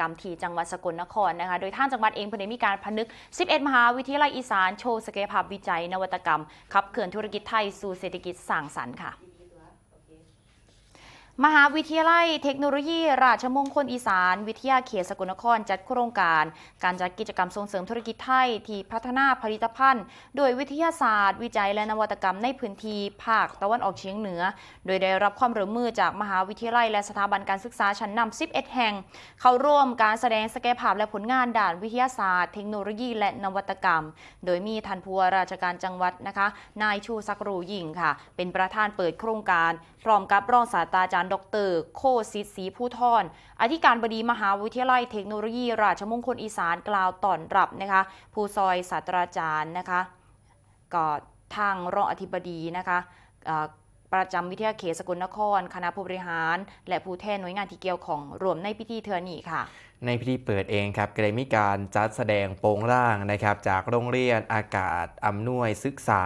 กรรมที่จังหวัดสกลนครนะคะ โดยท่านจังหวัดเองเพิ่นได้มีการพนึก 11 มหาวิทยาลัยอีสานโชว์ศักยภาพวิจัย นวัตกรรมขับเคลื่อนธุรกิจไทยสู่เศรษฐกิจสร้างสรรค์ค่ะ มหาวิทยาลัยเทคโนโลยี ราชมงคลอีสาน วิทยาเขตสกลนครจัดโครงการ การจัดกิจกรรมส่งเสริมธุรกิจไทย ที่พัฒนาผลิตภัณฑ์ โดยวิทยาศาสตร์ วิจัยและนวัตกรรมในพื้นที่ภาคตะวันออกเฉียงเหนือ โดยได้รับความร่วมมือจากมหาวิทยาลัย และสถาบันการศึกษาชั้นนำ 11 แห่ง เข้าร่วมการแสดงศักยภาพและผลงานด้านวิทยาศาสตร์ เทคโนโลยี และนวัตกรรม โดยมีท่านผู้ว่าราชการจังหวัดนะคะ นายชูศักดิ์รูยิ่งค่ะ เป็นประธานเปิดโครงการ พร้อมกับรองศาสตราจารย์ดร โคสิทธิ์ศรีผู้ทอนอธิการบดีมหาวิทยาลัยเทคโนโลยี ราชมงคลอีสานกล่าวต้อนรับนะคะผู้ซอยศาสตราจารย์นะคะก็ทางรองอธิบดีนะคะประจำวิทยาเขตสกลนคร คณะผู้บริหาร และผู้แทนหน่วยงานที่เกี่ยวของรวมในพิธีเทือนี้ค่ะ ในพิธีเปิดเองครับก็ได้มีการจัดแสดงโปรงร่างนะครับจากโรงเรียนอากาศอำนวยศึกษา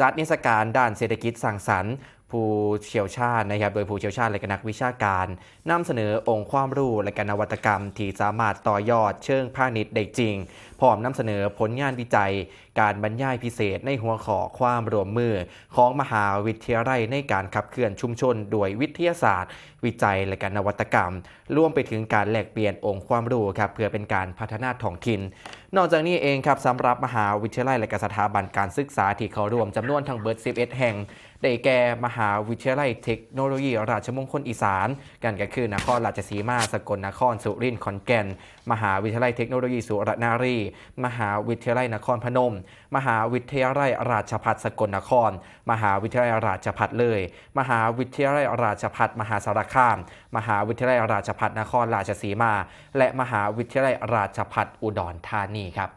จัดนิทรรศการด้านเศรษฐกิจสังสรรค์ ผู้เชี่ยวชาญนะครับ โดยผู้เชี่ยวชาญและก็นักวิชาการนำเสนอองค์ความรู้และก็นวัตกรรม ที่สามารถต่อยอดเชิงพาณิชย์ได้จริง พร้อมนำเสนอผลงานวิจัย การบรรยายพิเศษในหัวข้อความรวมมือ ของมหาวิทยาลัยในการขับเคลื่อนชุมชน โดยวิทยาศาสตร์ วิจัยและการนวัตกรรมรวมไปถึงการแลกเปลี่ยนองค์ความรู้ครับเพื่อเป็นการพัฒนาท้องถิ่น นอกจากนี้เองครับสำหรับมหาวิทยาลัยและกสถาบันการศึกษาที่เขารวมจำนวนทั้งเบิด11 แห่ง ได้แก่มหาวิทยาลัยเทคโนโลยี ราชมงคลอีสาน กันก็คือนครราชสีมา สกลนคร สุรินทร์ ขอนแก่น มหาวิทยาลัยเทคโนโลยีสุรนารี มหาวิทยาลัยนครพนม มหาวิทยาลัยราชภัฏสกลนคร มหาวิทยาลัยราชภัฏเลย มหาวิทยาลัยราชภัฏมหาสารคาม มหาวิทยาลัยราชภัฏนครราชสีมา และมหาวิทยาลัยราชภัฏอุดรธานีนีครับ